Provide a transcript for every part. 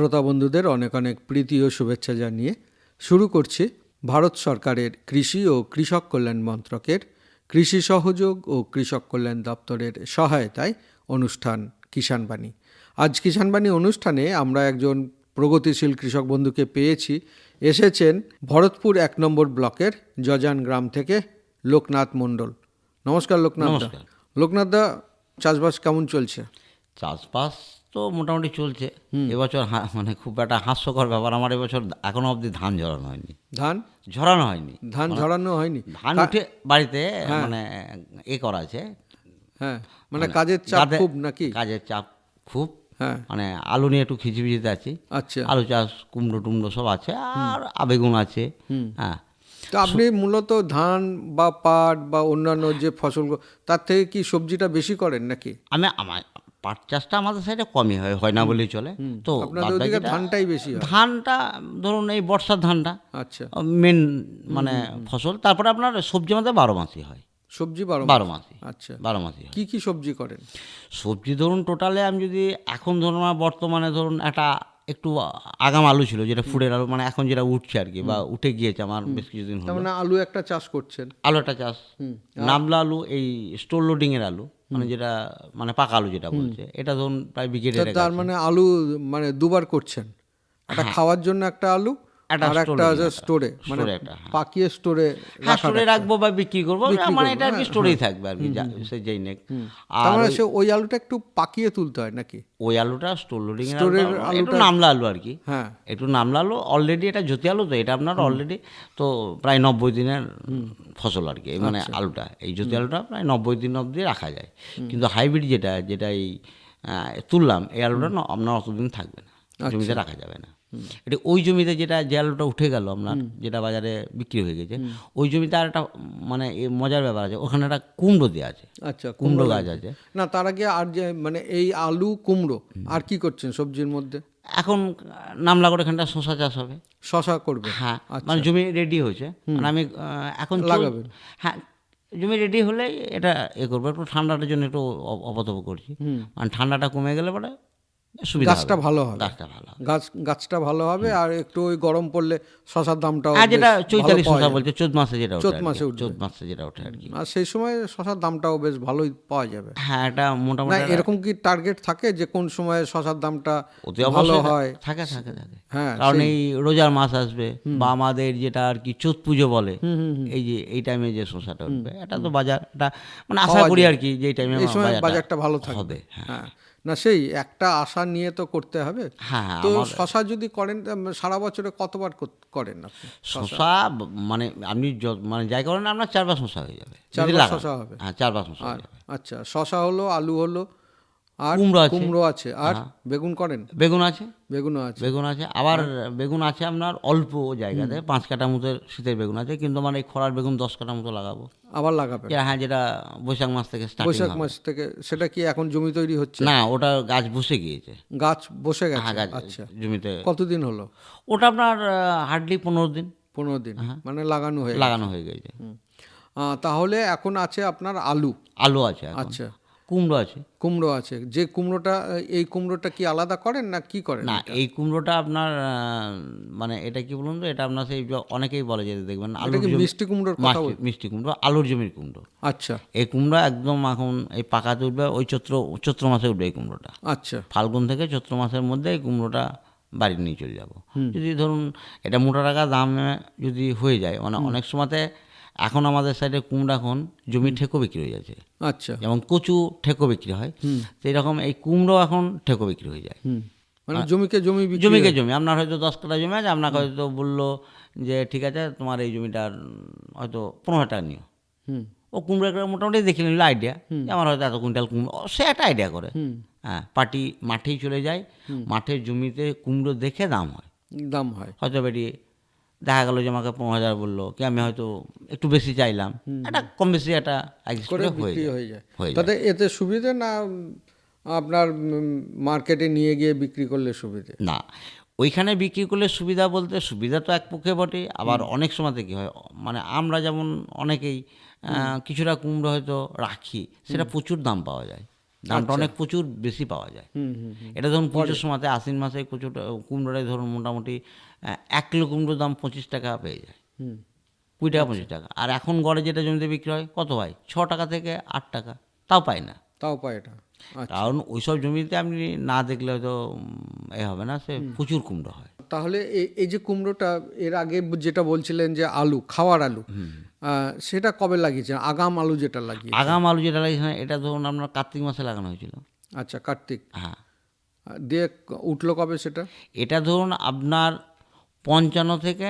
শ্রোতা বন্ধুদের অনেক অনেক প্রীতি ও শুভেচ্ছা জানিয়ে শুরু করছি ভারত সরকারের কৃষি ও কৃষক কল্যাণ মন্ত্রকের কৃষি সহযোগ ও কৃষক কল্যাণ দপ্তরের সহায়তায় অনুষ্ঠান কিষাণবাণী আজ কিষাণবাণী অনুষ্ঠানে আমরা একজন প্রগতিশীল কৃষক বন্ধুকে পেয়েছি। এসেছেন ভরতপুর এক নম্বর ব্লকের জজান গ্রাম থেকে লোকনাথ মণ্ডল। নমস্কার লোকনাথ লোকনাথ দা চাষবাস কেমন চলছে? চাষবাস তো মোটামুটি চলছে। এবছর মানে খুব একটা হাস্যকর ব্যাপার। আমার এবছর এখনও অবধি ধান ঝরানো হয়নি। ধান? ঝরানো হয়নি। ধান ঝরানো হয়নি। ধান উঠে বাড়িতে মানে এ করা আছে। হ্যাঁ। মানে কাজের চাপ খুব নাকি? কাজের চাপ খুব। হ্যাঁ। মানে আলু নিয়ে একটু খিচিবিচিতে আছি। আচ্ছা। আলু চাষ কুমড়ো টুমড়ো সব আছে। আর আবেগুন আছে। হ্যাঁ। তো আপনি মূলত ধান বা পাট বা অন্যান্য যে ফসলগুলো তার থেকে কি সবজিটা বেশি করেন নাকি? আমি আমার পাট চাষটা আমাদের সাইডে কমই হয় হয় না বলেই চলে। তো ধানটাই বেশি ধানটা ধরুন এই বর্ষার ধানটা আচ্ছা। মেন মানে ফসল। তারপরে আপনার সবজি আমাদের বারো মাসই হয়। সবজি বারো বারো মাসই। আচ্ছা। বারো হয়। কি কি সবজি করেন? সবজি ধরুন টোটালে আমি যদি এখন ধরুন বর্তমানে ধরুন একটা একটু আগাম আলু ছিল যেটা ফুডের আলু মানে এখন যেটা উঠছে আর কি বা উঠে গিয়েছে আমার বেশ কিছুদিন হলো। মানে আলু একটা চাষ করছেন? আলু একটা চাষ। নামলা আলু এই স্টোর লোডিং এর আলু। মানে যেটা মানে পাকা আলু যেটা বলছে এটা ধরুন প্রায় বিকেটে তার মানে আলু মানে দুবার করছেন। একটা খাওয়ার জন্য একটা আলু হ্যাঁ। একটা আর একটা store আছে স্টোরে মানে স্টোরে একটা, হ্যাঁ। পাকিয়ে স্টোরে হ্যাঁ স্টোরে রাখব বা বিক্রি করব মানে এটা আর কি স্টোরেই থাকবে আর কি সে যেই নেক। আর মানে সে ওই আলুটা একটু পাকিয়ে তুলতে হয় নাকি? ওই আলুটা স্টোর লোডিং এর Store এর আলুটা একটু নামলা আলু আর কি। হ্যাঁ। একটু নামলা আলু অলরেডি এটা জ্যোতি আলু তো এটা আপনার অলরেডি তো প্রায় নব্বই দিনের ফসল আর কি মানে আচ্ছা। আলুটা এই জ্যোতি আলুটা প্রায় নব্বই দিন অবধি রাখা যায়। কিন্তু হাইব্রিড যেটা যেটা এই তুললাম এই আলুটা আপনার অতদিন থাকবে না আচ্ছা। জমিতে রাখা যাবে না। এটা ওই জমিতে যেটা যে আলুটা উঠে গেল আপনার যেটা বাজারে বিক্রি হয়ে গেছে ওই জমিতে আর একটা মানে মজার ব্যাপার আছে ওখানে একটা কুমড়ো দেওয়া আছে। আচ্ছা কুমড়ো গাছ আছে। না তার আগে আর যে মানে এই আলু কুমড়ো আর কি করছেন সবজির মধ্যে? এখন নামলা করে এখানটা শশা চাষ হবে। শশা করবে? হ্যাঁ মানে জমি রেডি হয়েছে। মানে আমি এখন লাগাবেন। হ্যাঁ জমি রেডি হলে এটা এ করব একটু ঠান্ডাটার জন্য একটু অ- অপতপ করছি। মানে ঠান্ডাটা কমে গেলে পরে গাছটা ভালো হবে। গাছটা ভালো গাছ গাছটা ভালো হবে আর একটু ওই গরম পড়লে শশার দামটাও আর যেটা চৈতালি শশা বলছে চোদ্দ মাসে যেটা কি। মাসে। চৈত মাসে যেটা ওঠে আর কি। আর সেই সময় শশার দামটাও বেশ ভালোই পাওয়া যাবে। হ্যাঁ এটা মোটামুটি এরকম কি টার্গেট থাকে যে কোন সময় শশার দামটা ভালো হয়? থাকে থাকে থাকে। হ্যাঁ কারণ এই রোজার মাস আসবে বা আমাদের যেটা আর কি চোদ্দ পুজো বলে এই যে এই টাইমে যে শসাটা উঠবে এটা তো বাজার এটা মানে আশা করি আর কি যে এই টাইমে বাজারটা ভালো থাকবে। হ্যাঁ। হ্যাঁ। না সেই একটা আশা নিয়ে তো করতে হবে। হ্যাঁ তো শশা যদি করেন সারা বছরে কতবার করেন না শশা? মানে আপনি মানে যাই করেন আপনার চারবার শশা হয়ে যাবে। চারবার শশা হবে। হ্যাঁ চারবার শশা আচ্ছা শশা হলো আলু হলো আর কুমড়ো আছে। কুমড়ো আছে। আর বেগুন করেন? বেগুন আছে। বেগুনও আছে। বেগুন আছে। আবার বেগুন আছে আপনার অল্প জায়গাতে পাঁচ কাটা মতো শীতের বেগুন আছে কিন্তু মানে এই খরার বেগুন দশ কাটা মতো লাগাবো। আবার লাগাবেন? যেটা হ্যাঁ যেটা বৈশাখ মাস থেকে বৈশাখ মাস থেকে সেটা কি এখন জমি তৈরি হচ্ছে? না ওটা গাছ বসে গিয়েছে। গাছ বসে হ্যাঁ গেছে? গাছ আচ্ছা। জমিতে। কতদিন হলো? ওটা আপনার হার্ডলি পনেরো দিন। পনেরো দিন। মানে লাগানো হয়ে লাগানো হয়ে গেছে। তাহলে এখন আছে আপনার আলু। আলু আছে আচ্ছা। কুমড়ো আছে। কুমড়ো আছে। যে কুমড়োটা এই কুমড়োটা কি আলাদা করেন না কি করেন না এই কুমড়োটা আপনার মানে এটা কি বলুন তো এটা আপনার সেই অনেকেই বলে যেতে দেখবেন আলুর মিষ্টি কুমড়োর কথা মিষ্টি কুমড়ো আলুর জমির কুমড়ো। আচ্ছা। এই কুমড়ো একদম এখন এই পাকাতে উঠবে ওই চৈত্র চৈত্র মাসে উঠবে এই কুমড়োটা। আচ্ছা। ফাল্গুন থেকে চৈত্র মাসের মধ্যে এই কুমড়োটা বাড়ি নিয়ে চলে যাব। যদি ধরুন এটা মোটা টাকা দামে যদি হয়ে যায় মানে অনেক সময়তে এখন আমাদের সাইডে কুমড়ো এখন জমি ঠেকো বিক্রি হয়ে যাচ্ছে। আচ্ছা। যেমন কচু ঠেকো বিক্রি হয়। তো এরকম এই কুমড়ো এখন ঠেকো বিক্রি হয়ে যায়। মানে জমিকে জমি জমিকে জমি। আপনার হয়তো দশ কাঠা জমি আছে আপনাকে হয়তো বলল যে ঠিক আছে তোমার এই জমিটার হয়তো পনেরো হাজার টাকা নিও। হুম। ও কুমড়ো মোটামুটি দেখে নিল আইডিয়া আমার হয়তো এত কুইন্টাল কুমড়ো সে একটা আইডিয়া করে। হ্যাঁ পার্টি মাঠেই চলে যায়। মাঠের জমিতে কুমড়ো দেখে দাম হয়। দাম হয়। হয়তো বেরিয়ে দেখা গেলো যে আমাকে পনেরো হাজার বলল কি আমি হয়তো একটু বেশি চাইলাম। একটা কম বেশি একটা হয়ে যায়। তাতে এতে সুবিধে না আপনার মার্কেটে নিয়ে গিয়ে বিক্রি করলে সুবিধে? না ওইখানে বিক্রি করলে সুবিধা বলতে সুবিধা তো এক পক্ষে বটে আবার অনেক সময়তে কী হয় মানে আমরা যেমন অনেকেই কিছুটা কুমড়ো হয়তো রাখি সেটা প্রচুর দাম পাওয়া যায়। দামটা অনেক প্রচুর বেশি পাওয়া যায়। এটা ধরুন পুজোর সময়তে আশ্বিন মাসে প্রচুর কুমড়োটাই ধরুন মোটামুটি এক কিলো কুমড়োর দাম পঁচিশ টাকা পেয়ে যায়। হুম। কুড়ি টাকা পঁচিশ টাকা। আর এখন গড়ে যেটা জমিতে বিক্রি হয় কত হয় ছ টাকা থেকে আট টাকা। তাও পায় না। তাও পায় এটা। আচ্ছা। কারণ ওইসব জমিতে আপনি না দেখলে হয়তো এ হবে না সে প্রচুর কুমড়ো হয়। তাহলে এই- যে কুমড়োটা এর আগে যেটা বলছিলেন যে আলু খাওয়ার আলু সেটা কবে লাগিয়েছেন? আগাম আলু যেটা লাগিয়ে আগাম আলু যেটা লাগিয়েছিলেন এটা ধরুন আপনার কার্তিক মাসে লাগানো হয়েছিল। আচ্ছা কার্তিক। হ্যাঁ। দিয়ে উঠল কবে সেটা? এটা ধরুন আপনার পঞ্চান্ন থেকে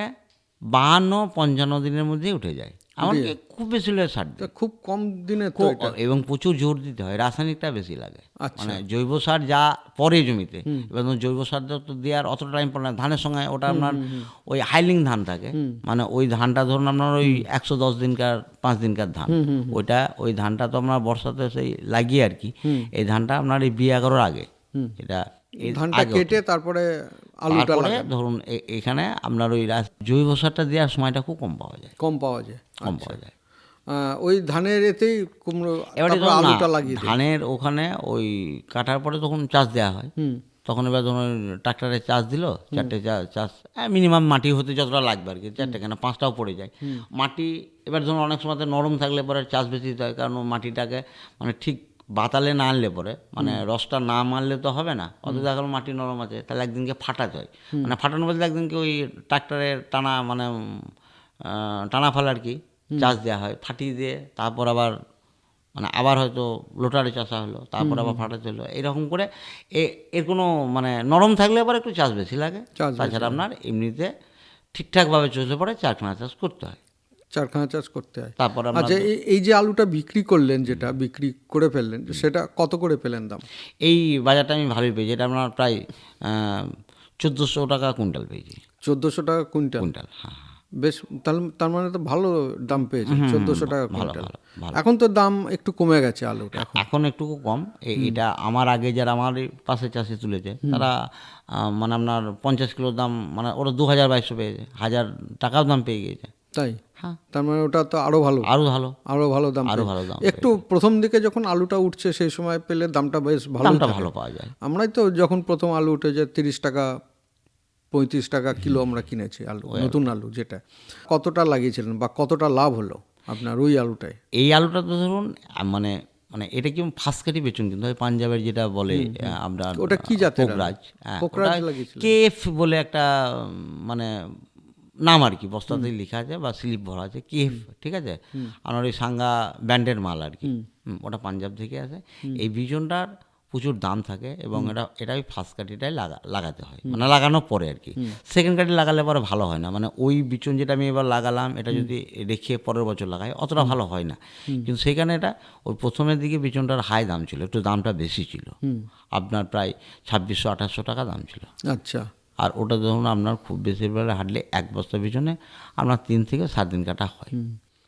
বাহান্ন পঞ্চান্ন দিনের মধ্যেই উঠে যায়। এমনকি খুব বেশি হলে ষাট দিন। খুব কম দিনে এবং প্রচুর জোর দিতে হয় রাসায়নিকটা বেশি লাগে। আচ্ছা। মানে জৈব সার যা পরে জমিতে এবার জৈব সার তো দেওয়ার অত টাইম পড়ে না। ধানের সঙ্গে ওটা আপনার ওই হাইলিং ধান থাকে। মানে ওই ধানটা ধরুন আপনার ওই একশো দশ দিনকার পাঁচ দিনকার ধান। ওইটা ওই ধানটা তো আপনার বর্ষাতে সেই লাগিয়ে আর কি। এই ধানটা আপনার এই বিয়ে এগারোর আগে। এটা ধানটা কেটে তারপরে আলুটা ধরুন এখানে আপনার ওই জৈব সারটা দেওয়ার সময়টা খুব কম পাওয়া যায়। কম পাওয়া যায়। কম পাওয়া যায়। আহ, ওই ধানের এতেই কুমড়ো এবারে আলুটা লাগিয়ে ধানের ওখানে ওই কাটার পরে তখন চাষ দেওয়া হয়। তখন এবার ধরুন ট্রাক্টরে চাষ দিল চারটে চাষ মিনিমাম মাটি হতে যতটা লাগবে আর কি চারটে কেন পাঁচটাও পড়ে যায়। মাটি এবার ধরুন অনেক সময় নরম থাকলে পরে চাষ বেশি দিতে হয় কারণ মাটিটাকে মানে ঠিক বাতালে না আনলে পরে মানে রসটা না মারলে তো হবে না অত দেখা গেলো মাটি নরম আছে তাহলে একদিনকে ফাটাতে হয়। মানে ফাটানো বলতে একদিনকে ওই ট্রাক্টরের টানা মানে টানা ফেলা আর কি চাষ দেওয়া হয় ফাটিয়ে দিয়ে তারপর আবার মানে আবার হয়তো লোটারে চাষা হলো তারপর আবার ফাটাতে হলো এরকম করে এ- এর কোনো মানে নরম থাকলে আবার একটু চাষ বেশি লাগে। তাছাড়া আপনার এমনিতে ঠিকঠাকভাবে চলতে পারে চারখানা চাষ করতে হয়। চারখানা চাষ করতে হয়। তারপর আচ্ছা এই- যে আলুটা বিক্রি করলেন যেটা বিক্রি করে ফেললেন সেটা কত করে পেলেন দাম? এই বাজারটা আমি ভালোই পেয়েছি। এটা আপনার প্রায় চোদ্দোশো টাকা কুইন্টাল পেয়েছি। চোদ্দোশো টাকা কুইন্টাল? কুইন্টাল হ্যাঁ। বেশ তাহলে তার মানে তো ভালো দাম পেয়েছে চোদ্দোশো টাকা কুইন্টাল। ভালো। এখন তো দাম একটু কমে গেছে আলুটা এখন। একটু কম। এটা আমার আগে যারা আমার পাশে চাষে তুলেছে তারা মানে আপনার পঞ্চাশ কিলোর দাম মানে ওরা দু হাজার বাইশশো পেয়েছে হাজার টাকাও দাম পেয়ে গিয়েছে। তাই? হ্যাঁ। তার মানে ওটা তো আরও ভালো। আরও ভালো। আরও ভালো দাম আরও ভালো দাম একটু প্রথম দিকে যখন আলুটা উঠছে সেই সময় পেলে দামটা বেশ ভালো দামটা ভালো পাওয়া যায়। আমরাই তো যখন প্রথম আলু উঠে যে তিরিশ টাকা পঁয়ত্রিশ টাকা কিলো আমরা কিনেছি আলু নতুন আলু যেটা। কতটা লাগিয়েছিলেন বা কতটা লাভ হলো আপনার ওই আলুটায়? এই আলুটা তো ধরুন মানে মানে এটা কি ফার্স্ট কাটি বেচুন কিন্তু ওই পাঞ্জাবের যেটা বলে আমরা ওটা কি জাতের আলু? পোকরাজ হ্যাঁ, লাগিয়েছিলেন? কেএফ বলে একটা মানে নাম আর কি বস্তাতেই লেখা আছে বা স্লিপ ভরা আছে কেএফ ঠিক আছে? আমার ওই সাঙ্গা ব্যান্ডের মাল আর কি। ওটা পাঞ্জাব থেকে আসে। এই বিজনটার প্রচুর দাম থাকে এবং এটা এটা ওই ফার্স্ট কাটিটাই লাগা লাগাতে হয়। মানে লাগানোর পরে আর কি। সেকেন্ড কাটি লাগালে পরে ভালো হয় না। মানে ওই বিচন যেটা আমি এবার লাগালাম এটা যদি রেখে পরের বছর লাগাই অতটা ভালো হয় না। কিন্তু সেখানে এটা ওই প্রথমের দিকে বিচনটার হাই দাম ছিল একটু দামটা বেশি ছিল। আপনার প্রায় ছাব্বিশশো আঠাশশো টাকা দাম ছিল। আচ্ছা। আর ওটা ধরুন আপনার খুব বেশি বেলা হাঁটলে এক বস্তা পিছনে আপনার তিন থেকে সাত দিন কাটা হয়।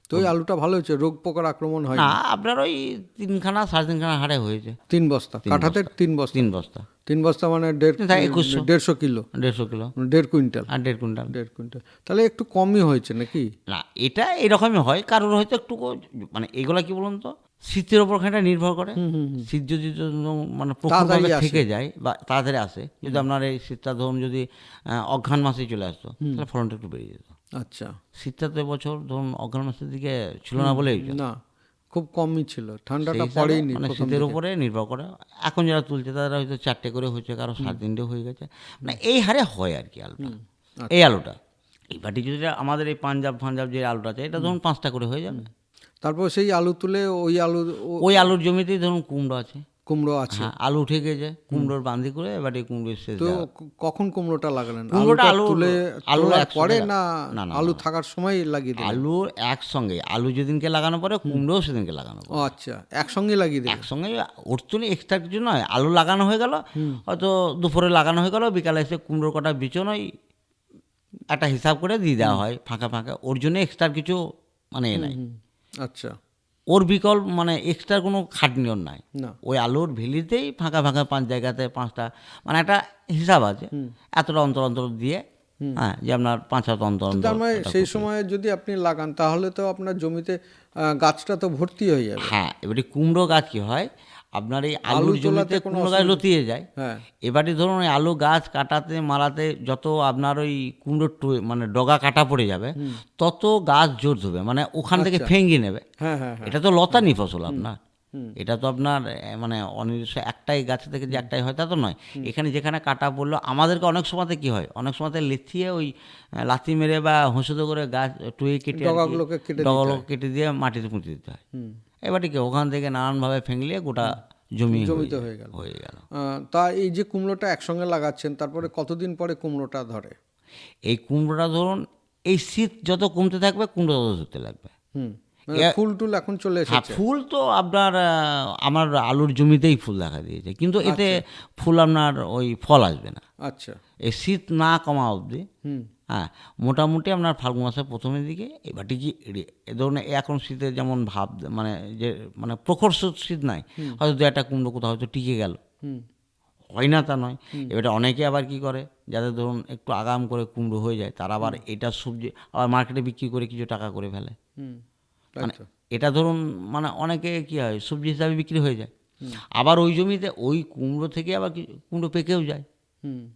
তো ওই আলুটা ভালো হয়েছে? রোগ পোকার আক্রমণ হয় না আপনার ওই তিনখানা সাড়ে তিনখানা হাড়ে হয়েছে। তিন বস্তা? কাঠাতে তিন বস্তা? তিন বস্তা। তিন বস্তা মানে দেড় একুশশো। দেড়শো কিলো? দেড়শো কিলো। মানে দেড় কুইন্টাল? আর দেড় কুইন্টাল। দেড় কুইন্টাল। তাহলে একটু কমই হয়েছে নাকি? না এটা এরকমই হয়। কারোর হয়তো একটু মানে এগুলা কি বলুন তো? শীতের ওপর খানিকটা নির্ভর করে। শীত যদি মানে প্রখরভাবে থেকে যায় বা তাড়াতাড়ি আসে যদি আপনার এই শীতটা ধরুন যদি অঘ্রাণ মাসে চলে আসতো তাহলে ফলনটা একটু বেড়ে যেত। আচ্ছা। শীতটা তো এবছর ধরুন অঘ্রাণ মাসের দিকে ছিল না বলেই না খুব কমই ছিল। ঠান্ডাটা পড়েইনি মানে শীতের উপরে নির্ভর করে। এখন যারা তুলছে তারা হয়তো চারটে করে হয়েছে কারও সাত তিনটে হয়ে গেছে। মানে এই হারে হয় আর কি আলুটা। আচ্ছা। এই আলুটা। এই বাটি যদি আমাদের এই পাঞ্জাব ফাঞ্জাব যে আলুটা আছে এটা ধরুন পাঁচটা করে হয়ে যাবে। তারপর সেই আলু তুলে ওই আলু ওই আলুর জমিতেই ধরুন কুমড়ো আছে। কুমড়ো আছে। হ্যাঁ আলু উঠে গেছে কুমড়োর বান্দি করে এবারে কুমড়ো শেষ তো কখন কুমড়োটা লাগালেন? কুমড়োটা আলু- তুলে আলু পরে না আলু থাকার সময় লাগিয়ে দিলেন? আলু একসঙ্গে আলু যেদিনকে লাগানো পরে কুমড়োও সেদিনকে লাগানো। ও আচ্ছা একসঙ্গে লাগিয়ে দিলেন? একসঙ্গে ওর তো এক্সট্রা কিছু নয় আলু লাগানো হয়ে গেল হয়তো দুপুরে লাগানো হয়ে গেল বিকালে এসে কুমড়োর কটা বিচন ওই একটা হিসাব করে দিয়ে দেওয়া হয় ফাঁকা ফাঁকা। ওর জন্য এক্সট্রা কিছু মানে এ নাই। আচ্ছা। ওর বিকল্প মানে এক্সট্রা কোনো খাটনি ওর নাই। ওই আলুর ভেলিতেই ফাঁকা ফাঁকা পাঁচ জায়গাতে পাঁচটা মানে একটা হিসাব আছে। এতটা অন্তর অন্তর দিয়ে হ্যাঁ যে আপনার পাঁচ হাত অন্তর অন্তর তার মানে সেই সময় যদি আপনি লাগান তাহলে তো আপনার জমিতে গাছটা তো ভর্তি হয়ে যাবে। হ্যাঁ এবারে কুমড়ো গাছ কি হয় আপনার এই আলুর জমিতে কুমড়ো গাছ লতিয়ে যায় হ্যাঁ। এবারে ধরুন ওই আলু গাছ কাটাতে মারাতে যত আপনার ওই কুমড়ো টু- মানে ডগা কাটা পড়ে যাবে তত গাছ জোর ধরবে মানে ওখান থেকে ফেঙ্গি নেবে। হ্যাঁ হ্যাঁ এটা তো লতানি ফসল আপনার। এটা তো আপনার মানে অনির্দিষ্ট একটাই গাছ থেকে যে একটাই হয় তা তো নয়। এখানে যেখানে কাটা পড়ল আমাদেরকে অনেক সময়তে কি হয়? অনেক সময়তে লেথিয়ে ওই লাথি মেরে বা হসুদো করে গাছ টুয়ে কেটে আর ডগাগুলোকে কেটে কেটে দিয়ে মাটিতে পুঁতে দিতে হয়। এবারে কি ওখান থেকে নানানভাবে ফেংলিয়ে গোটা জমি জমিতে হয়ে গেল। হয়ে গেল। তা এই যে কুমড়োটা একসঙ্গে লাগাচ্ছেন তারপরে কতদিন পরে কুমড়োটা ধরে? এই কুমড়োটা ধরুন এই শীত যত কমতে থাকবে কুমড়ো তত ধরতে লাগবে। হুম মানে ফুল টুল এখন চলে হ্যাঁ এসেছে। ফুল তো আপনার আমার আলুর জমিতেই ফুল দেখা দিয়েছে কিন্তু এতে ফুল আপনার ওই ফল আসবে না। আচ্ছা। এই শীত না কমা অবধি হুম। হ্যাঁ মোটামুটি আপনার ফাল্গুন মাসের প্রথমের দিকে এবারটি কি এ- ধরনের এখন শীতের যেমন ভাব মানে যে মানে প্রখর শীত- শীত নাই। হয়তো দু একটা কুমড়ো কোথাও হয়তো টিকে গেল। হয় না তা নয়। এবারে অনেকে আবার কি করে যাদের ধরুন একটু আগাম করে কুমড়ো হয়ে যায় তারা আবার এটা সবজি আবার মার্কেটে বিক্রি করে কিছু টাকা করে ফেলে। মানে এটা ধরুন মানে অনেকে কি হয় সবজি হিসাবে বিক্রি হয়ে যায়। আবার ওই জমিতে ওই কুমড়ো থেকে আবার কুমড়ো পেকেও যায়। হুম।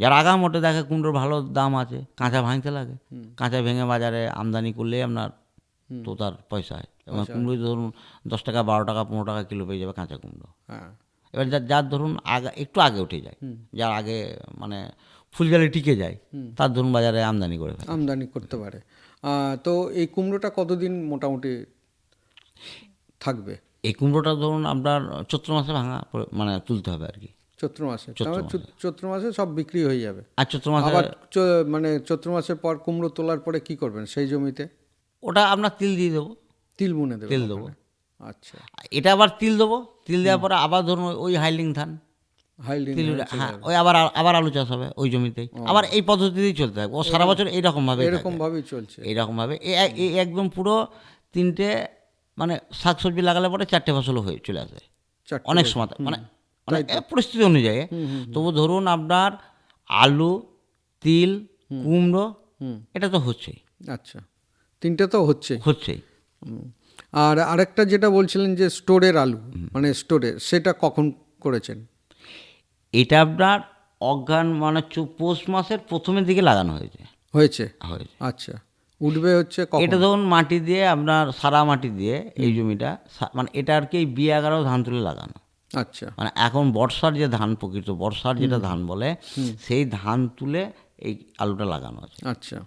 যারা আগাম ওটা দেখে কুমড়োর ভালো দাম আছে কাঁচা ভাঙতে লাগে। কাঁচা ভেঙে বাজারে আমদানি করলেই আপনার তো তার পয়সা হয়। এবং কুমড়ো ধরুন দশ টাকা বারো টাকা পনেরো টাকা কিলো পেয়ে যাবে কাঁচা কুমড়ো। হ্যাঁ। এবার যার যার ধরুন আগে একটু আগে উঠে যায়। যার আগে মানে ফুলজালে টিকে যায় তার ধরুন বাজারে আমদানি করে আমদানি করতে পারে। তো এই কুমড়োটা কতদিন মোটামুটি থাকবে? এই কুমড়োটা ধরুন আপনার চৈত্র মাসে ভাঙা মানে তুলতে হবে আর কি। চৈত্র মাসে। চৈত্র মাসে। সব বিক্রি হয়ে যাবে। আর চৈত্র মাসে আবার মানে চৈত্র মাসের পর কুমড়ো তোলার পরে কি করবেন সেই জমিতে? ওটা আপনার তিল দিয়ে দেবো। তিল বুনে দেবেন তেল দেবো। আচ্ছা। এটা আবার তিল দেবো। তিল দেওয়ার পরে আবার ধরুন ওই হাইলিং ধান। হ্যাঁ ওই আবার আবার আলু চাষ হবে ওই জমিতেই। আবার এই পদ্ধতিতেই চলতে থাকবে। ও সারা বছর এইরকমভাবে এরকম ভাবেই চলছে। এইরকমভাবে। এই একদম পুরো তিনটে মানে শাকসবজি লাগালে পরে চারটে ফসল হয়ে চলে আসে। অনেক সময় মানে মানে পরিস্থিতি অনুযায়ী। তবু ধরুন আপনার আলু তিল কুমড়ো এটা তো হচ্ছেই। আচ্ছা তিনটে তো হচ্ছে হচ্ছেই। আর আরেকটা যেটা বলছিলেন যে স্টোরের আলু মানে স্টোরে সেটা কখন করেছেন? এটা আপনার অজ্ঞান মানে পৌষ মাসের প্রথমের দিকে লাগানো হয়েছে। হয়েছে? আচ্ছা উঠবে হচ্ছে এটা ধরুন মাটি দিয়ে আপনার সারা মাটি দিয়ে এই জমিটা মানে এটা আর কি বিয়ে এগারো ধান তুলে লাগানো। আচ্ছা। মানে এখন বর্ষার যে ধান প্রকৃত বর্ষার যেটা ধান বলে সেই ধান তুলে এই আলুটা লাগানো আছে। আচ্ছা।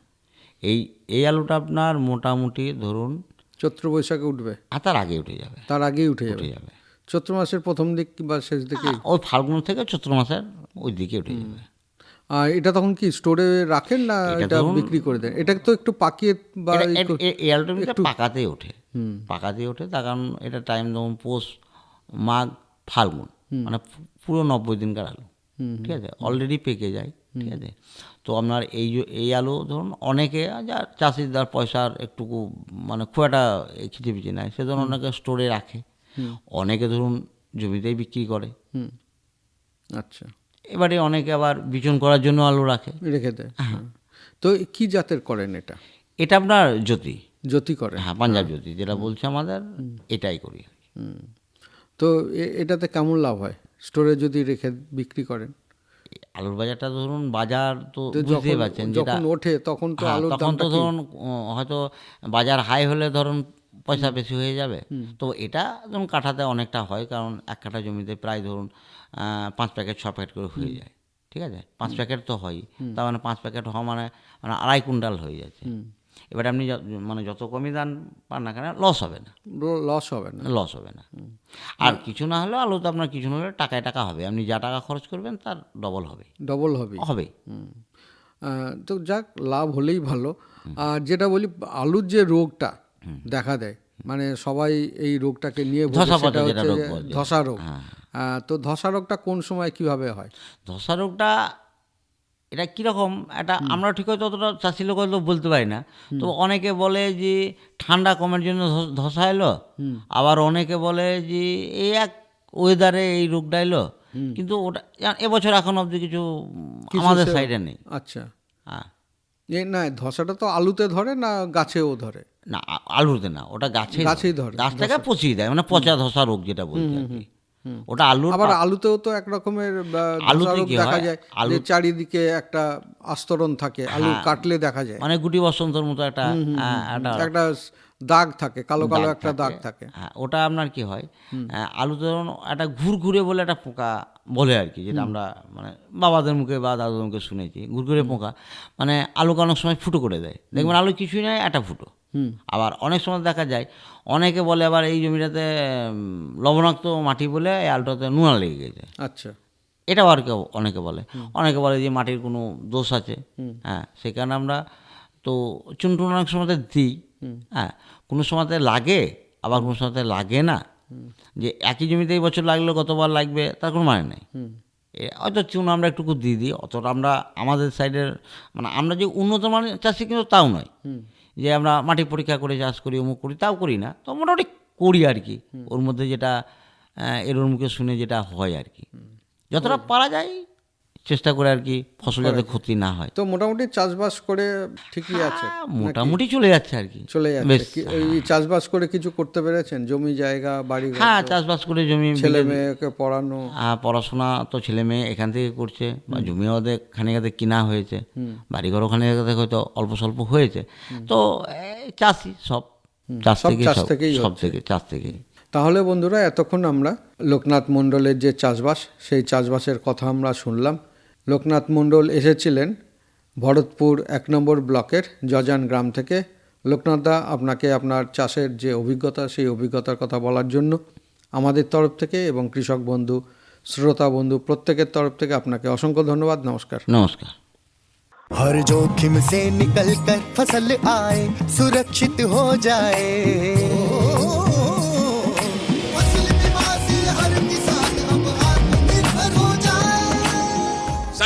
এই এই আলুটা আপনার মোটামুটি ধরুন চৈত্র বৈশাখে উঠবে? আর তার আগে উঠে যাবে। তার আগেই উঠে যাবে? উঠে যাবে। চৈত্র মাসের প্রথম দিক বা শেষ দিকে? ওই ফাল্গুন থেকে চৈত্র মাসের ওই দিকে উঠে যাবে। আর এটা তখন কি স্টোরে রাখেন না এটা বিক্রি করে দেন? এটা তো একটু পাকিয়ে বা এটা- এই এ- এ- এই আলুটা কিন্তু পাকাতেই ওঠে। পাকাতেই ওঠে তার কারণ এটা টাইম ধরুন পোষ মাঘ ফাল্গুন। মানে পুরো নব্বই দিনকার আলু ঠিক আছে? অলরেডি পেকে যায়। ঠিক আছে? তো আপনার এই যে- এই আলু ধরুন অনেকে যা চাষিদার পয়সার একটুকু মানে খুব একটা খিচিপিচি নেয় সে ধরুন অনেকে স্টোরে রাখে। অনেকে ধরুন জমিতেই বিক্রি করে। আচ্ছা। এবারে অনেকে আবার বিচন করার জন্য আলু রাখে। রেখে দেয়। তো কি জাতের করেন এটা? এটা আপনার জ্যোতি। জ্যোতি করে হ্যাঁ পাঞ্জাব জ্যোতি। যেটা বলছে আমাদের এটাই করি। তো এটাতে কেমন লাভ হয়? স্টোরে যদি রেখে বিক্রি করেন? আলুর বাজারটা ধরুন বাজার তো তো বুঝতেই পারছেন যেটা যখন ওঠে তখন তো হ্যাঁ, আলুর তখন তো ধরুন হয়তো বাজার হাই হলে ধরুন পয়সা বেশি হয়ে যাবে। তো এটা ধরুন কাঠাতে অনেকটা হয় কারণ এক কাঠা জমিতে প্রায় ধরুন পাঁচ প্যাকেট ছ প্যাকেট করে হয়ে যায় ঠিক আছে? পাঁচ প্যাকেট তো হয় তার মানে পাঁচ প্যাকেট হওয়া মানে মানে আড়াই কুইন্টাল হয়ে যাচ্ছে। এবারে আপনি মানে যত কমই দান পান না কেন লস হবে না। লস হবে না। লস হবে না। আর কিছু না হলেও আলুতে আপনার কিছু না হলে টাকায় টাকা হবে। আপনি যা টাকা খরচ করবেন তার ডবল হবে। ডবল হবে। হবে তো যাক লাভ হলেই ভালো। আর যেটা বলি আলুর যে রোগটা দেখা দেয় মানে সবাই এই রোগটাকে নিয়ে ধসা রোগ যে বলা। ধসা রোগ। তো ধসা রোগটা কোন সময় কীভাবে হয়? ধসা রোগটা এটা কীরকম? এটা আমরা ঠিক হয়তো অতটা চাষি লোক হয়তো বলতে পারি না। তো অনেকে বলে যে ঠান্ডা কমের জন্য ধসা এলো। আবার অনেকে বলে যে এই এক ওয়েদারে এই রোগটা এলো। কিন্তু ওটা এবছর এখন অবধি কিছু আমাদের সাইডে নেই। আচ্ছা। হ্যাঁ। না ধসাটা তো আলুতে ধরে না গাছেও ধরে? না আলুতে না ওটা গাছে গাছেই ধরে, গাছটাকে পচিয়ে দেয় মানে পচা ধসা রোগ যেটা বলতে আর কি। ওটা আলুর আবার আলুতেও তো এক রকমের আলুতে দেখা যায় আলু- চারিদিকে একটা আস্তরণ থাকে আলু হ্যাঁ। কাটলে দেখা যায়। মানে গুটি বসন্তর মতো একটা একটা দাগ থাকে কালো কালো একটা দাগ থাকে। হ্যাঁ ওটা আপনার কি হয়? আলুতে ধরুন একটা ঘুরঘুরে বলে একটা পোকা বলে আর কি যেটা আমরা মানে বাবাদের মুখে বা দাদুদের মুখে শুনেছি ঘুরঘুরে পোকা। মানে আলু অনেক সময় ফুটো করে দেয়। দেখবেন আলু কিছুই নয় একটা ফুটো। আবার অনেক সময় দেখা যায় অনেকে বলে আবার এই জমিটাতে লবণাক্ত মাটি বলে এই আলুটাতে নুনা লেগে গেছে। আচ্ছা। এটাও আর কেউ অনেকে বলে। অনেকে বলে যে মাটির কোনো দোষ আছে। হ্যাঁ সেই কারণে আমরা তো চুন টুন অনেক সময়তে দিই। হ্যাঁ কোনো সময়তে লাগে আবার কোনো সময়তে লাগে না। যে একই জমিতে এই বছর লাগল কতবার লাগবে তার কোনো মানে নেই। হয়তো চুন আমরা একটুকু দিয়ে দিই অতটা আমরা আমাদের সাইডের মানে আমরা যে উন্নত মানের চাষি কিন্তু তাও নয়। যে আমরা মাটি পরীক্ষা করে চাষ করি অমুক করি তাও করি না। তো মোটামুটি করি আর কি। ওর মধ্যে যেটা এর ওর মুখে শুনে যেটা হয় আর কি। যতটা পারা যায় চেষ্টা করে আর কি ফসল যাতে ক্ষতি না হয়। তো মোটামুটি চাষবাস করে ঠিকই আছে হ্যাঁ, মোটামুটি চলে যাচ্ছে আর কি। চলে যাচ্ছে। এই চাষবাস করে কিছু করতে পেরেছেন? জমি জায়গা বাড়ি ঘর, হ্যাঁ চাষবাস করে জমি ছেলে মেয়েকে পড়ানো? হ্যাঁ, পড়াশোনা তো ছেলে মেয়ে এখান থেকে করছে বা জমিও ওদের খানিকাতে কিনা হয়েছে। বাড়িঘরও খানিকাতে হয়তো অল্প স্বল্প হয়েছে। তো চাষি সব চাষ থেকে সব থেকে চাষ থেকে তাহলে বন্ধুরা এতক্ষণ আমরা লোকনাথ মণ্ডলের যে চাষবাস সেই চাষবাসের কথা আমরা শুনলাম। লোকনাথ মণ্ডল এসেছিলেন ভরতপুর এক নম্বর ব্লকের জজান গ্রাম থেকে লোকনাথদা আপনাকে আপনার চাষের যে অভিজ্ঞতা সেই অভিজ্ঞতার কথা বলার জন্য আমাদের তরফ থেকে এবং কৃষক বন্ধু শ্রোতা বন্ধু প্রত্যেকের তরফ থেকে আপনাকে অসংখ্য ধন্যবাদ নমস্কার নমস্কার हर जोखिम से निकल कर फसल आए सुरक्षित हो जाए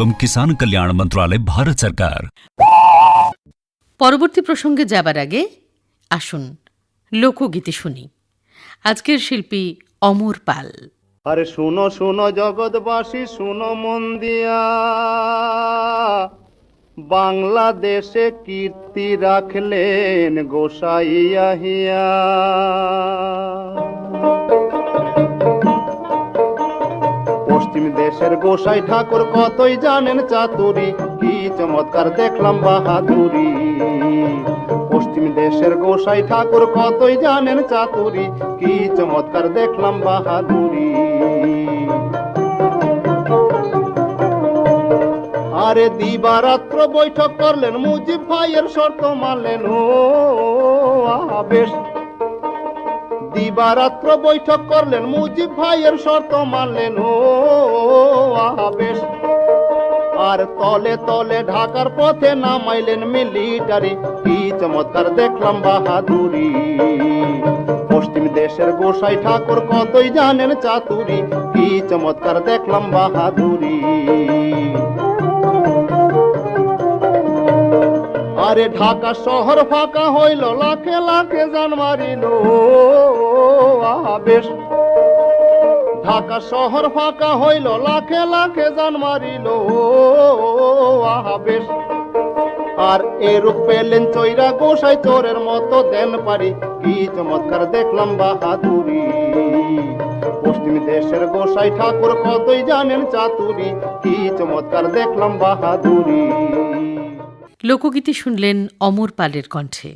किसान कल्याण मंत्रालय भारत सरकार পরবর্তী প্রসঙ্গে যাবার আগে আসুন লোকগীতি শুনি আজকের শিল্পী অমর পাল আরে শুনো শুনো জগৎবাসী শুনো মন দিয়া বাংলাদেশে কীর্তি রাখলেন গোসাইয়া হিয়া পশ্চিম দেশের গোসাই ঠাকুর কতই জানেন চাতুরি? কি চমৎকার দেখলাম বাহাদুরি। পশ্চিম দেশের গোসাই ঠাকুর কতই জানেন চাতুরি? কি চমৎকার দেখলাম বাহাদুরি। আরে দিবারাত্র বৈঠক করলেন, মুজিব ভাইয়ের শর্ত মানলেন। ও বেশ দিবারাত্র বৈঠক করলেন, মুজিব ভাইয়ের শর্ত মানলেন। ও আহা বেশ আর তলে তলে ঢাকার পথে নামাইলেন মিলিটারি। কি চমৎকার দেখলাম বাহাদুরি। পশ্চিম দেশের গোসাই ঠাকুর কতই জানেন চাতুরি। কি চমৎকার দেখলাম বাহাদুরি। আরে ঢাকা শহর ফাঁকা হইল, লাখে লাখে জান মারিল। বেশ। ঢাকা শহর ফাঁকা হইল, লাখে লাখে জান মারিল। বেশ। আর এরূপ পেলেন চৈরা গোসাই, চোরের মতো দেন পারি। কি চমৎকার দেখলাম বাহাদুরি। পশ্চিম দেশের গোসাই ঠাকুর কতই জানেন চাতুরি। কি চমৎকার দেখলাম বাহাদুরি। লোকগীতি শুনলেন অমর পালের কণ্ঠে।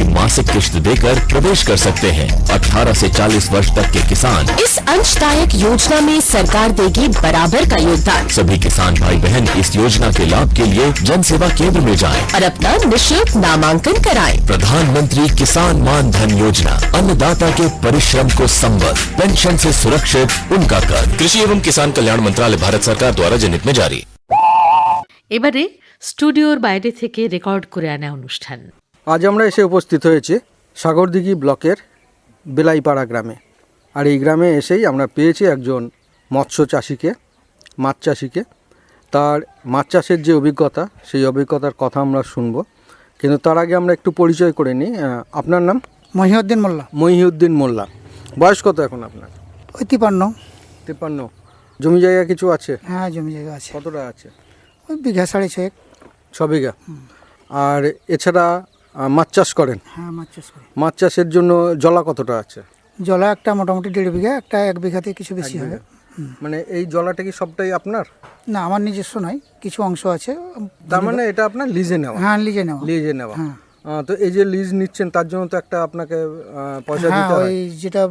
की मासिक किश्त देकर प्रवेश कर सकते हैं 18 से 40 वर्ष तक के किसान इस अंशदायक योजना में सरकार देगी बराबर का योगदान सभी किसान भाई बहन इस योजना के लाभ के लिए जन सेवा केंद्र में जाएं। और अपना निशुल्क नामांकन कराएं। प्रधानमंत्री किसान मान धन योजना अन्नदाता के परिश्रम को संबल पेंशन से सुरक्षित उनका कर कृषि एवं किसान कल्याण मंत्रालय भारत सरकार द्वारा जनहित में जारी এবারে স্টুডিওর বাইরে থেকে রেকর্ড করে আনা অনুষ্ঠান আজ আমরা এসে উপস্থিত হয়েছি সাগরদিঘি ব্লকের বেলাইপাড়া গ্রামে। আর এই গ্রামে এসেই আমরা পেয়েছি একজন মৎস্য চাষিকে মাছ চাষিকে। তার মাছ চাষের যে অভিজ্ঞতা সেই অভিজ্ঞতার কথা আমরা শুনব। কিন্তু তার আগে আমরা একটু পরিচয় করে নিই। আপনার নাম? মহিউদ্দিন মোল্লা। মহিউদ্দিন মোল্লা। বয়স কত এখন আপনার? ওই তিপান্ন। তিপান্ন। জমি জায়গা কিছু আছে? হ্যাঁ জমি জায়গা আছে। কতটা আছে? ওই বিঘা সাড়ে ছয়েক। ছ বিঘা। আর এছাড়া মাছ চাষ করেন? হ্যাঁ মাছ চাষ করি। মাছ চাষের জন্য জলা কতটা আছে? জলা একটা মোটামুটি দেড় বিঘা একটা এক বিঘাতে কিছু বেশি হবে। মানে এই জলাটা কি সবটাই আপনার? না আমার নিজস্ব নয় কিছু অংশ আছে। তার মানে এটা আপনার লিজে নেওয়া? হ্যাঁ লিজে নেওয়া। লিজে নেওয়া। হ্যাঁ। তো এই যে লিজ নিচ্ছেন তার জন্য তো একটা আপনাকে পয়সা হ্যাঁ দিতে হয়। যেটা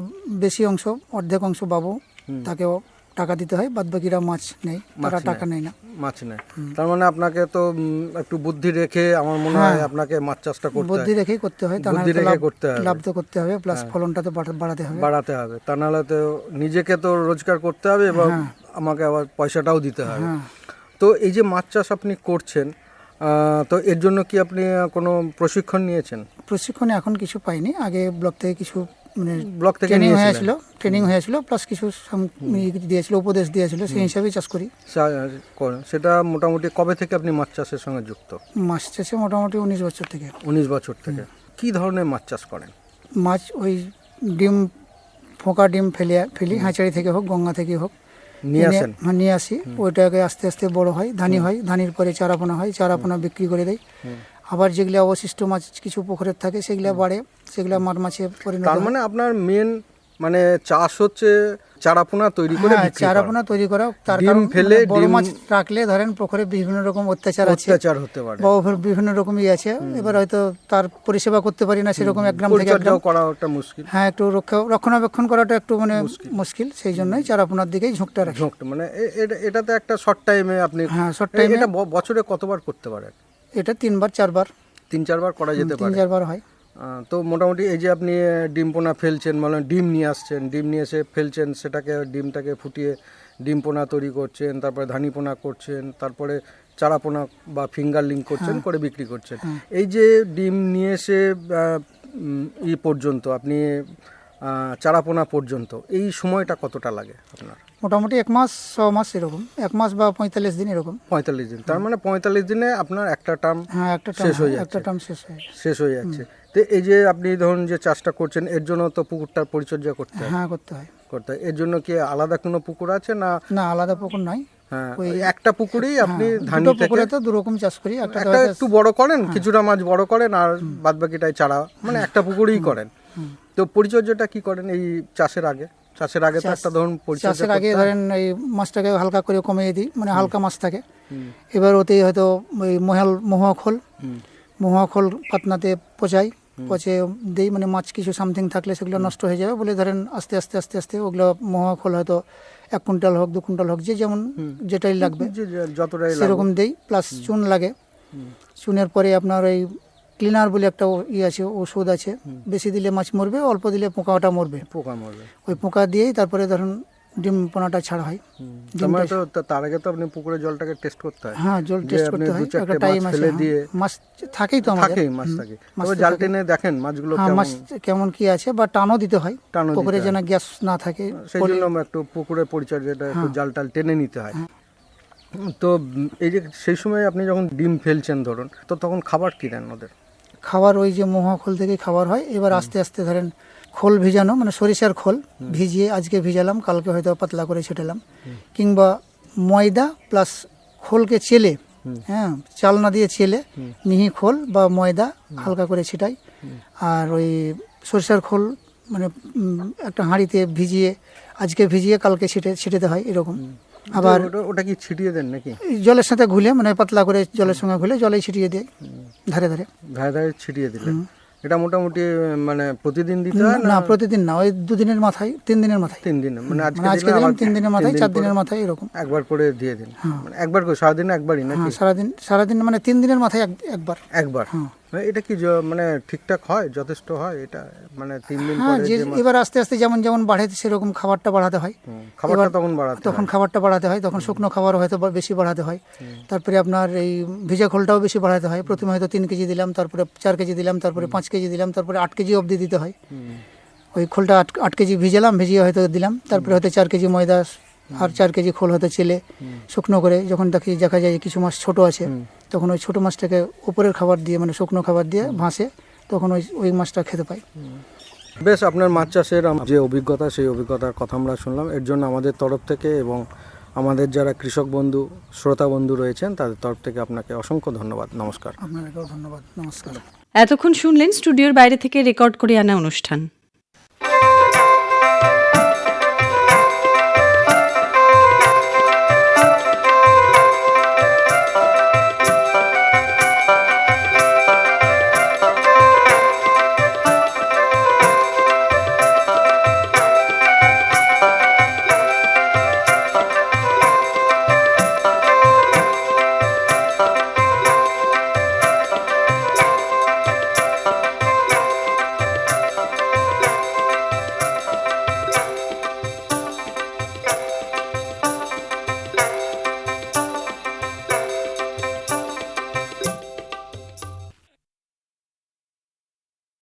বেশি অংশ অর্ধেক অংশ পাবো তাকেও টাকা দিতে হয় বাদ বাকিরা মাছ নেই তারা টাকা নেয় না। মাছ নেয়। তার মানে আপনাকে তো একটু বুদ্ধি রেখে আমার মনে হ্যাঁ। হয় আপনাকে মাছ চাষটা করতে বুদ্ধি রেখেই করতে হয় তা বুদ্ধি রেখে লাভ- করতে হবে। লাভ তো করতে হবে প্লাস ফলনটা তো বাড়াতে হবে। বাড়াতে হবে। তা নাহলে তো নিজেকে তো রোজগার করতে হবে এবং আমাকে আবার পয়সাটাও দিতে হবে। হ্যাঁ। তো এই যে মাছ চাষ আপনি করছেন তো এর জন্য কি আপনি কোনো প্রশিক্ষণ নিয়েছেন? প্রশিক্ষণে এখন কিছু পাইনি। আগে ব্লক থেকে কিছু মানে ব্লক থেকে ট্রেনিং হয়েছিল ট্রেনিং হয়েছিল প্লাস কিছু দিয়েছিল উপদেশ দিয়েছিল সেই হিসাবেই চাষ করি। সেটা মোটামুটি কবে থেকে আপনি মাছ চাষের সঙ্গে যুক্ত? মাছ চাষে মোটামুটি উনিশ বছর থেকে। উনিশ বছর থেকে। কি ধরনের মাছ চাষ করেন? মাছ ওই ডিম ফোঁকা ডিম ফেলে ফেলি হাঁচারি থেকে হোক গঙ্গা থেকে হোক। নিয়ে আসেন? হ্যাঁ, নিয়ে আসি। ওইটাকে আস্তে আস্তে বড় হয়। ধানি হয়। ধানির পরে চারাপোনা হয় চারাপোনা বিক্রি করে দেয়। আবার যেগুলো অবশিষ্ট মাছ কিছু পুকুরের থাকে সেগুলো বাড়ে সেগুলো মার মাছে পরিণত তার মানে আপনার মেন মানে চাষ হচ্ছে চারাপোনা তৈরি করে হ্যাঁ চারাপোনা তৈরি করা তার ডিম কারণ ফেলে মানে বড় মাছ রাখলে ধরেন পুকুরে বিভিন্ন রকম অত্যাচার আছে অত্যাচার হতে পারে। বা বিভিন্ন রকম ইয়ে আছে এবার হয়তো তার পরিষেবা করতে পারি না সেরকম এক গ্রাম থেকে করা ওটা মুশকিল। হ্যাঁ একটু রক্ষা- রক্ষণাবেক্ষণ করাটা একটু মানে মুশকিল। সেই জন্যই চারাপোনার দিকেই ঝোঁকটা রাখি। ঝোঁকটা মানে এটাতে একটা শর্ট টাইমে আপনি হ্যাঁ, শর্ট টাইমে এটা বছরে কতবার করতে পারেন? এটা তিনবার চারবার। তিন চারবার করা যেতে তিন পারে। চারবার হয়। তো মোটামুটি এই যে আপনি ডিম পোনা ফেলছেন মানে ডিম নিয়ে আসছেন ডিম নিয়ে এসে ফেলছেন সেটাকে ডিমটাকে ফুটিয়ে ডিম পোনা তৈরি করছেন তারপরে ধানি পোনা করছেন তারপরে চারা পোনা বা ফিঙ্গার লিঙ্ক করছেন করে বিক্রি করছেন। এই যে ডিম নিয়ে এসে ই পর্যন্ত আপনি আহ, চারা পোনা পর্যন্ত এই সময়টা কতটা লাগে আপনার? মোটামুটি এক মাস ছ মাস এরকম। এক মাস বা পঁয়তাল্লিশ দিন এরকম। পঁয়তাল্লিশ দিন। তার মানে পঁয়তাল্লিশ দিনে আপনার একটা টার্ম হ্যাঁ একটা শেষ হয়ে একটা টার্ম শেষ হয় শেষ হয়ে যাচ্ছে। তো এই যে আপনি ধরুন যে চাষটা করছেন এর জন্য তো পুকুরটার পরিচর্যা করতে হয়। হ্যাঁ করতে হয়। করতে হয়। এর জন্য কি আলাদা কোনো পুকুর আছে না? না আলাদা পুকুর নয় হ্যাঁ ওই- একটা পুকুরেই আপনি হ্যাঁ, ধানি দুটো থেকে পুকুরে তো দু রকম চাষ করি। একটা একটা একটু বড় করেন কিছুটা মাছ বড় করেন আর বাদ বাকিটাই চারা। মানে একটা পুকুরেই করেন। তো পরিচর্যাটা কি করেন এই চাষের আগে? চাষের আগে তো একটা ধরুন চাষের আগে ধরেন এই মাছটাকে হালকা করে কমিয়ে দিই মানে হালকা মাছ থাকে। এবার ওতেই হয়তো ওই মহাল মহুয়া খোল। মহুয়া খোল পাতনাতে পচাই পচে দিই মানে মাছ কিছু সামথিং থাকলে সেগুলো নষ্ট হয়ে যাবে বলে ধরেন আস্তে আস্তে আস্তে আস্তে ওগুলো মহুয়া খোল হয়তো এক কুইন্টাল হোক দু কুইন্টাল হোক যে যেমন যেটাই লাগবে। যতটাই লাগবে। সেরকম দেই প্লাস চুন লাগে। চুনের পরে আপনার ওই ক্লিনার বলে একটা ই আছে ওষুধ আছে। বেশি দিলে মাছ মরবে অল্প দিলে পোকাটা মরবে। পোকা মরবে। ওই পোকা দিয়েই তারপরে ধরুন ডিম পোনাটা ছাড়া হয়। তার মানে ডিমটা- তো তার আগে তো আপনি পুকুরের জলটাকে টেস্ট করতে হয়। হ্যাঁ জল টেস্ট করতে হয় একটা টাইম আছে হ্যাঁ। দিয়ে মাছ থাকেই তো আমাদের। থাকেই মাছ থাকে। তবে জাল টেনে দেখেন মাছগুলো হ্যাঁ কেমন। মাছ কেমন কি আছে বা টানও দিতে হয়। পুকুরে যেন গ্যাস না থাকে সেই জন্য একটু পুকুরের পরিচর্যাটা একটু হ্যাঁ। জাল টাল টেনে নিতে হয়। তো এই যে সেই সময় আপনি যখন ডিম ফেলছেন ধরুন তো তখন খাবার কি দেন ওদের? খাবার ওই যে মহুয়া খোল থেকে খাবার হয়। এবার আস্তে আস্তে ধরেন খোল ভিজানো মানে সরিষার খোল ভিজিয়ে আজকে ভিজালাম, কালকে হয়তো পাতলা করে ছেটালাম। কিংবা ময়দা প্লাস খোলকে চেলে হ্যাঁ চালনা দিয়ে চেলে মিহি খোল বা ময়দা হালকা করে ছিটাই। আর ওই সরিষার খোল মানে একটা হাঁড়িতে ভিজিয়ে, আজকে ভিজিয়ে কালকে ছিটে, ছিটাতে হয় এরকম। আবার ওটা- কি ছিটিয়ে দেন নাকি? জলের সাথে ঘুলে মানে পাতলা করে জলের সঙ্গে ঘুলে জলেই ছিটিয়ে দেয় ধারে ধারে। ধারে ধারে ছিটিয়ে দিলেন এটা মোটামুটি মানে প্রতিদিন দিতে হয় না প্রতিদিন না ওই দুদিনের মাথায় তিন দিনের মাথায়। তিন দিন মানে আজকে মানে আজকে দিলাম তিন দিনের মাথায় চার দিনের মাথায় এরকম। একবার করে দিয়ে দিন। মানে একবার করে সারাদিনে একবারই নাকি? হ্যাঁ সারাদিন সারাদিন মানে তিন দিনের মাথায় একবার। একবার। মানে এটা কি মানে ঠিকঠাক হয়? যথেষ্ট হয় এটা? মানে তিন দিন হ্যাঁ পরে এবার আস্তে আস্তে যেমন যেমন বাড়ে সেরকম খাবারটা বাড়াতে হয়। খাবারটা তখন বাড়াতে তখন খাবারটা বাড়াতে হয় তখন শুকনো খাবার হয়তো বেশি বাড়াতে হয়। তারপরে আপনার এই ভিজা খোলটাও বেশি বাড়াতে হয়। প্রথমে হয়তো তিন কেজি দিলাম তারপরে চার কেজি দিলাম তারপরে পাঁচ কেজি দিলাম তারপরে আট কেজি অবধি দিতে হয়। ওই খোলটা আট আট কেজি ভিজালাম ভিজিয়ে হয়তো দিলাম। তারপরে হয়তো চার কেজি ময়দা আর চার কেজি খোল হয়তো চেলে শুকনো করে যখন দেখি দেখা যায় যে কিছু মাছ ছোট আছে তখন ওই ছোট মাছটাকে উপরের খাবার দিয়ে মানে শুকনো খাবার দিয়ে ভাসে তখন ওই ওই মাছটা খেতে পাই। বেশ আপনার মাছ চাষের যে অভিজ্ঞতা সেই অভিজ্ঞতার কথা আমরা শুনলাম। এর জন্য আমাদের তরফ থেকে এবং আমাদের যারা কৃষক বন্ধু শ্রোতা বন্ধু রয়েছেন তাদের তরফ থেকে আপনাকে অসংখ্য ধন্যবাদ। নমস্কার। আপনাকেও ধন্যবাদ। নমস্কার। এতক্ষণ শুনলেন স্টুডিওর বাইরে থেকে রেকর্ড করে আনা অনুষ্ঠান।